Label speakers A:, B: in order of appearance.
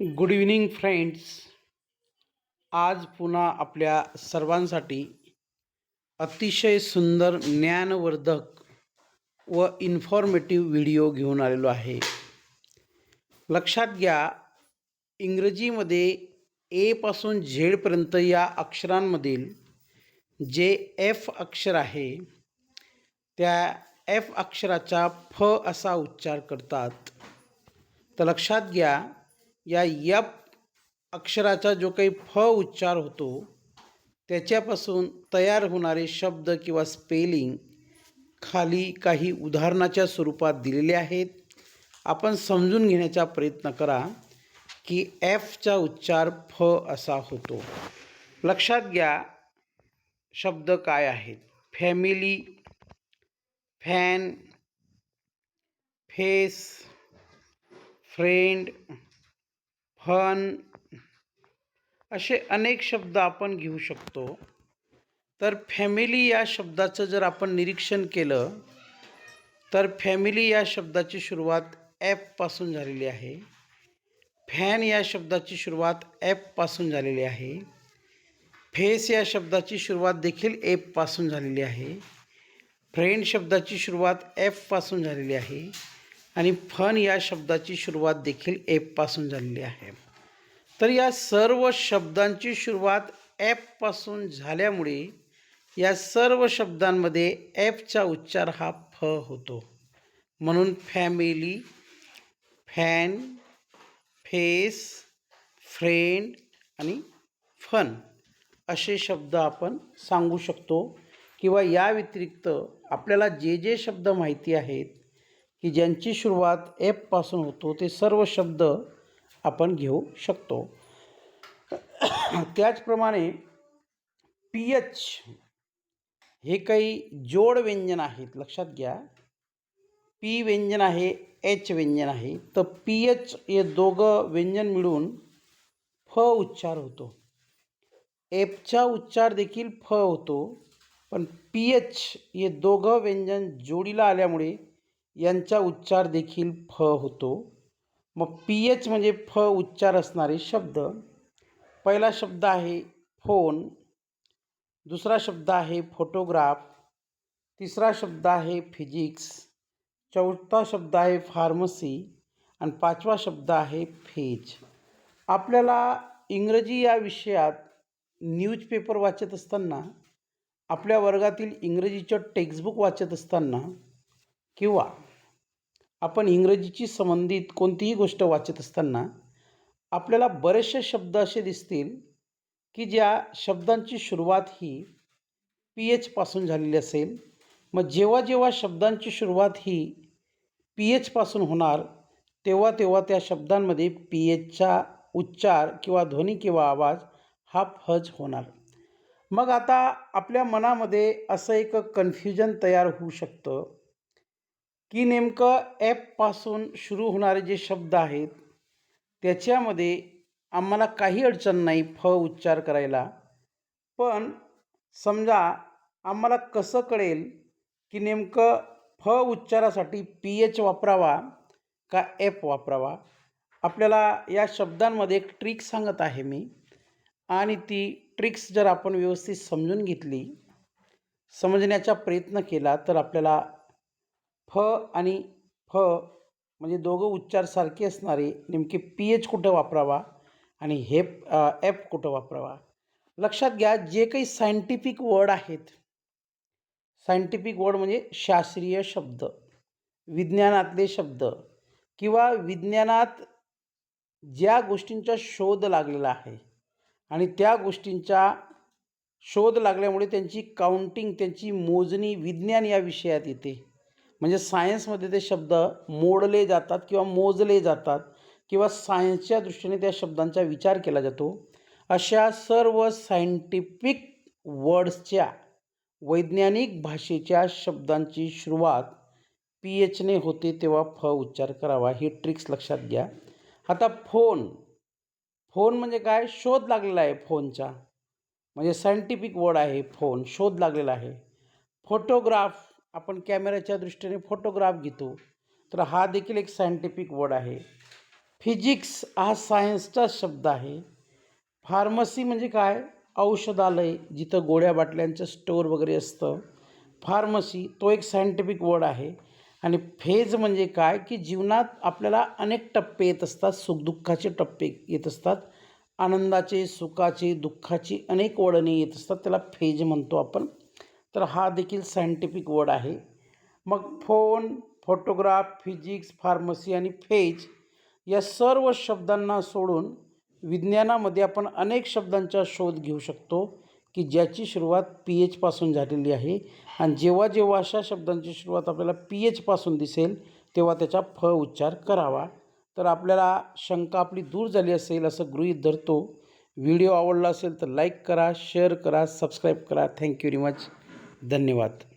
A: Good evening friends आज पुन्हा आपल्या सर्वांसाठी अतिशय सुंदर ज्ञानवर्धक व इन्फॉर्मेटिव्ह व्हिडिओ घेऊन आलेलो आहे. लक्षात घ्या इंग्रजीमध्ये एपासून झेडपर्यंत या अक्षरांमधील जे एफ अक्षर आहे त्या एफ अक्षराचा फ असा उच्चार करतात. तर लक्षात घ्या या यप अक्षराचा जो काही फ उच्चार होतो त्याच्यापासून तयार होणारे शब्द किंवा स्पेलिंग खाली काही उदाहरणाच्या स्वरूपात दिलेले आहेत. आपण समजून घेण्याचा प्रयत्न करा की एफचा उच्चार फ असा होतो. लक्षात घ्या शब्द काय आहेत. Family fan face friend fun असे अनेक शब्द आपण घेऊ शकतो. तर फॅमिली या शब्दाचं जर आपण निरीक्षण केलं तर फॅमिली या शब्दाची सुरुवात ॲपपासून झालेली आहे. फॅन या शब्दाची सुरुवात ॲपपासून झालेली आहे. फेस या शब्दाची सुरुवात देखील एपपासून झालेली आहे. फ्रेंड शब्दाची सुरुवात एफपासून झालेली आहे. आणि फन या शब्दाची सुरुवात देखील एपपासून झालेली आहे. तर या सर्व शब्दांची सुरुवात ॲपपासून झाल्यामुळे या सर्व शब्दांमध्ये ॲपचा उच्चार हा फ होतो. म्हणून फॅमिली फॅन फेस फ्रेंड आणि फन असे शब्द आपण सांगू शकतो. किंवा या व्यतिरिक्त आपल्याला जे जे शब्द माहिती आहेत की ज्यांची सुरुवात एपपासून होतो ते सर्व शब्द आपण घेऊ शकतो. त्याचप्रमाणे पी एच हे काही जोड व्यंजन आहेत लक्षात घ्या. पी व्यंजन आहे एच व्यंजन आहे. तर पी एच हे दोघं व्यंजन मिळून फ उच्चार होतो. एपचा उच्चार देखील फ होतो पण पी एच हे दोघं व्यंजन जोडीला आल्यामुळे यांचा उच्चार देखील फ होतो. मग पी एच म्हणजे फ उच्चार असणारे शब्द. पहिला शब्द आहे फोन. दुसरा शब्द आहे फोटोग्राफ. तिसरा शब्द आहे फिजिक्स. चौथा शब्द आहे फार्मसी. आणि पाचवा शब्द आहे फेज. आपल्याला इंग्रजी या विषयात न्यूजपेपर वाचत असताना आपल्या वर्गातील इंग्रजीचं टेक्स्टबुक वाचत असताना किंवा आपण इंग्रजीची संबंधित कोणतीही गोष्ट वाचत असताना आपल्याला बरेचसे शब्द असे दिसतील की ज्या शब्दांची सुरुवात ही पी एचपासून झालेली असेल. मग जेव्हा जेव्हा शब्दांची सुरुवात ही पी एचपासून होणार तेव्हा तेव्हा त्या शब्दांमध्ये पी एचचा उच्चार किंवा ध्वनी किंवा आवाज हा फज होणार. मग आता आपल्या मनामध्ये असं एक कन्फ्युजन तयार होऊ शकतं. की नेमकं ॲपपासून सुरू होणारे जे शब्द आहेत त्याच्यामध्ये आम्हाला काही अडचण नाही फ उच्चार करायला. पण समजा आम्हाला कसं कळेल की नेमकं फ उच्चारासाठी पी एच वापरावा का ॲप वापरावा? आपल्याला या शब्दांमध्ये एक ट्रिक सांगत आहे मी. आणि ती ट्रिक्स जर आपण व्यवस्थित समजून घेतली समजण्याचा प्रयत्न केला तर आपल्याला फ आणि फ म्हणजे दोघं उच्चार सारखे असणारे नेमके पी एच कुठं वापरावा आणि हे एफ कुठं वापरावा? लक्षात घ्या जे काही सायंटिफिक वर्ड आहेत सायंटिफिक वर्ड म्हणजे शास्त्रीय शब्द विज्ञानातले शब्द किंवा विज्ञानात ज्या गोष्टींचा शोध लागलेला आहे आणि त्या गोष्टींचा शोध लागल्यामुळे त्यांची काउंटिंग त्यांची मोजणी विज्ञान या विषयात येते. म्हणजे सायन्समध्ये ते शब्द मोडले जातात किंवा मोजले जातात किंवा सायन्सच्या दृष्टीने त्या शब्दांचा विचार केला जातो. अशा सर्व सायंटिफिक वर्ड्सच्या वैज्ञानिक भाषेच्या शब्दांची सुरुवात पी एचने होते तेव्हा फ उच्चार करावा ही ट्रिक्स लक्षात घ्या. आता फोन फोन म्हणजे काय? शोध लागलेला आहे फोनचा म्हणजे सायंटिफिक वर्ड आहे फोन शोध लागलेला आहे. फोटोग्राफ आपण कॅमेऱ्याच्या दृष्टीने फोटोग्राफ घेतो तर हा देखील एक सायंटिफिक वर्ड आहे. फिजिक्स हा सायन्सचा शब्द आहे. फार्मसी म्हणजे काय? औषधालय जिथं गोळ्या बाटल्यांचं स्टोअर वगैरे असतं. फार्मसी तो एक सायंटिफिक वर्ड आहे. आणि फेज म्हणजे काय? की जीवनात आपल्याला अनेक टप्पे येत असतात. सुखदुःखाचे टप्पे येत असतात. आनंदाचे सुखाचे दुःखाची अनेक वळणे येत असतात. त्याला फेज म्हणतो आपण. तर हा देखील सायंटिफिक वर्ड आहे. मग फोन फोटोग्राफ फिजिक्स फार्मसी आणि फेज या सर्व शब्दांना सोडून विज्ञानामध्ये आपण अनेक शब्दांचा शोध घेऊ शकतो की ज्याची सुरुवात पी एचपासून झालेली आहे. आणि जेव्हा जेव्हा अशा शब्दांची सुरुवात आपल्याला पी एचपासून दिसेल तेव्हा त्याचा फ उच्चार करावा. तर आपल्याला शंका आपली दूर झाली असेल असं गृहीत धरतो. व्हिडिओ आवडला असेल तर लाईक करा शेअर करा सबस्क्राईब करा. थँक्यू व्हेरी मच धन्यवाद.